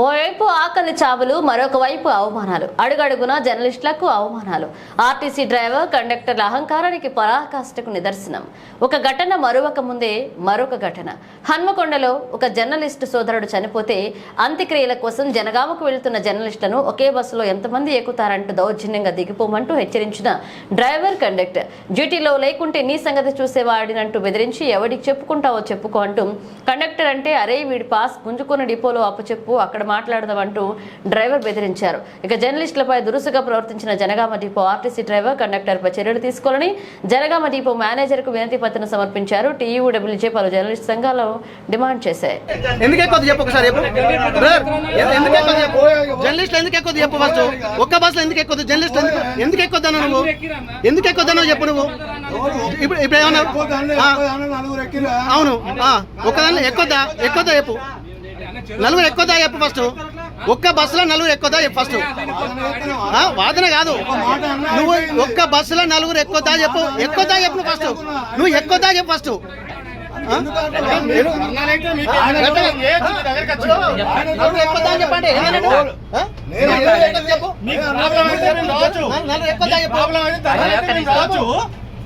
ఓవైపు ఆకలి చావులు మరొక వైపు అవమానాలు. అడుగడుగున జర్నలిస్టులకు అవమానాలు. ఆర్టీసీ డ్రైవర్ కండక్టర్ల అహంకారానికి పరాకాష్ఠకు నిదర్శనం. ఒక ఘటన మరొక ముందే మరొక ఘటన. హన్మకొండలో ఒక జర్నలిస్టు సోదరుడు చనిపోతే అంత్యక్రియల కోసం జనగామకు వెళ్తున్న జర్నలిస్టులను ఒకే బస్సులో ఎంతమంది ఎక్కుతారంటూ దౌర్జన్యంగా దిగిపోమంటూ హెచ్చరించిన డ్రైవర్ కండక్టర్. డ్యూటీలో లేకుంటే నీ సంగతి చూసేవాడినంటూ బెదిరించి ఎవడికి చెప్పుకుంటావో చెప్పుకో అంటూ కండక్టర్ అంటే అరే వీడి పాస్ గుంజుకున్న డిపోలో అప్పచెప్పు అక్కడ మాట్లాడదామంటూ డ్రైవర్ బెదిరించారు. ఇక జర్నలిస్టులపై దురుసుగా ప్రవర్తించిన జనగామ డిపో ఆర్టీసీ డ్రైవర్ కండక్టర్పై చర్యలు తీసుకోవాలని జనగామ డిపో మేనేజర్కు వినతి పత్రం సమర్పించారు. టీయూడబ్ల్యూజే పలు జర్నలిస్ట్ సంఘాలు డిమాండ్ చేశాయి. ఎక్కువ ఎక్కువ జర్నలిస్ట్ ఎందుకు ఎక్కువ చెప్పు? ఫస్ట్ ఒక్క బస్సులో ఎందుకు ఎక్కువ జర్నలిస్ట్ ఎందుకు ఎందుకు ఎక్కువ నువ్వు? ఎందుకు ఎక్కువ చెప్పు నువ్వు? ఇప్పుడు ఆ, అవును. ఆ, ఒక్కదాన్ని ఎక్కువదా? ఎక్కువదా చెప్పు. నలుగురు ఎక్కువదా చెప్పు ఫస్ట్ ఒక్క బస్సులో నలుగురు ఎక్కువదా చెప్పు ఫస్ట్ వాదన కాదు. నువ్వు ఒక్క బస్సులో నలుగురు ఎక్కువదా చెప్పు. ఎక్కువదా చెప్పు నువ్వు ఫస్ట్ నువ్వు ఎక్కువదా చెప్పు ఫస్ట్ చెప్పండి. చెప్పు.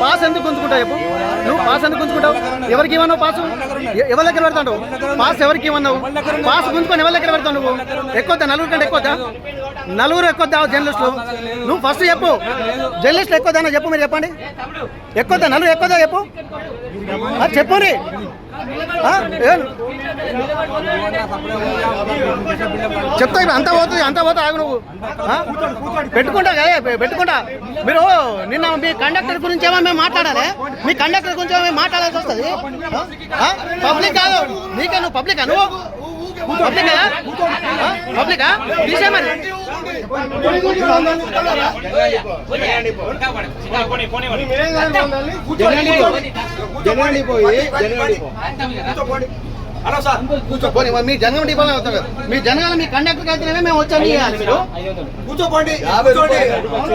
పాస్ ఎందుకు గుంజుకుంటావు చెప్పు? నువ్వు పాస్ ఎందుకు గుంజుకుంటావు? ఎవరికి ఇవ్వన్నావు పాస్? ఎవరి దగ్గర పెడతాడు పాస్ ఎవరికి ఇవ్వన్నావు పాస్ గుంజుకొని ఎవరి దగ్గర పెడతావు నువ్వు? ఎక్కువద్దా? నలుగురు కంటే ఎక్కువద్దా? నలుగురు ఎక్కువద్దా జర్నలిస్టులు? నువ్వు ఫస్ట్ చెప్పు. జర్నలిస్టులు ఎక్కువదా చెప్పు మీరు చెప్పండి. ఎక్కువద్దా? నలుగురు ఎక్కువదా చెప్పు? ఆ, ఆ, చెప్తా ఇప్పుడు అంతా పోతుంది అంతా పోతా ఆగు నువ్వు. ఆ? పెట్టుకుంటా కదా పెట్టుకుంటా. మీరు నిన్న మీ కండక్టర్ గురించి ఏమో మేము మాట్లాడాలి. మీ కండక్టర్ గురించి మేము మాట్లాడాల్సి వస్తుంది. పబ్లిక్? కాదు నీకే నువ్వు పబ్లిక్? నువ్వు? పబ్లిక్? కదా పబ్లికా? తీసే మరి పోనీ, మీ జనం డిపోలో అవుతారు. మీ జనాలు మీ కండక్టర్ అయితే మేము వచ్చాము ఇవ్వాలి కూర్చోపోండి